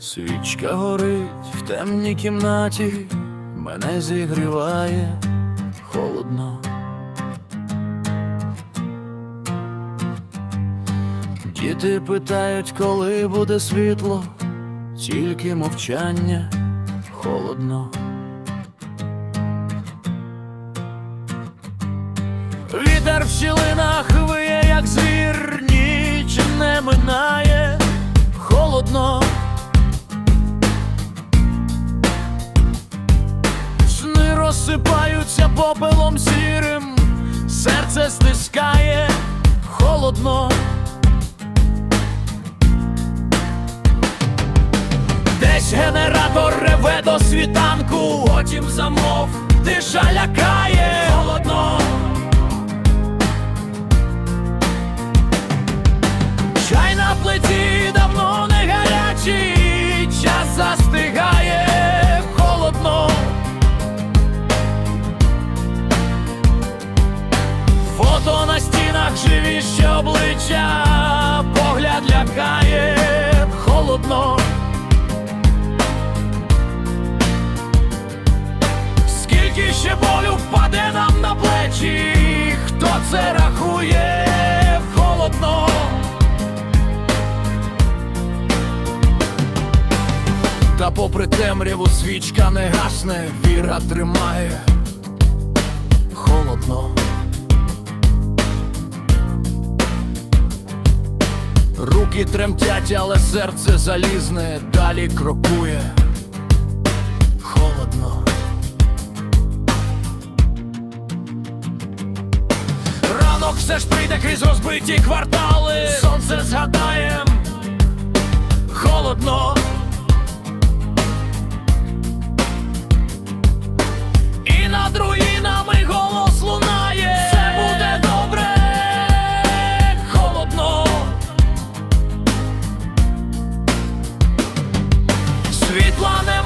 Свічка горить в темній кімнаті, мене зігріває холодно. Діти питають, коли буде світло, тільки мовчання холодно. Вітер в щілинах Сни попелом сірим, серце стискає, холодно. Десь генератор реве до світанку, потім замов, тиша лякає, холодно. Чай на плиті давно не гарячий, стінах живіші обличчя, погляд лякає, холодно. Скільки ще болю впаде нам на плечі, хто це рахує, холодно. Та попри темряву свічка не гасне, віра тримає холодно. Руки тремтять, але серце залізне, далі крокує. Холодно. Ранок все ж прийде крізь розбиті квартали. Сонце згадаєм. Холодно. Світла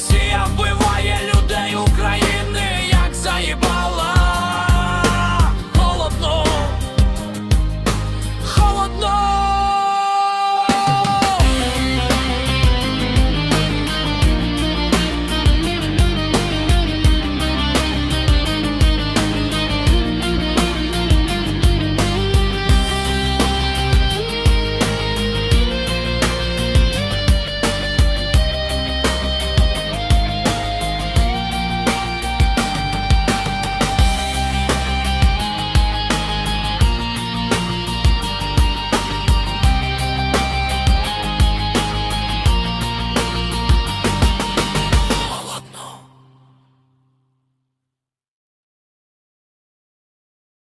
sea é fuego.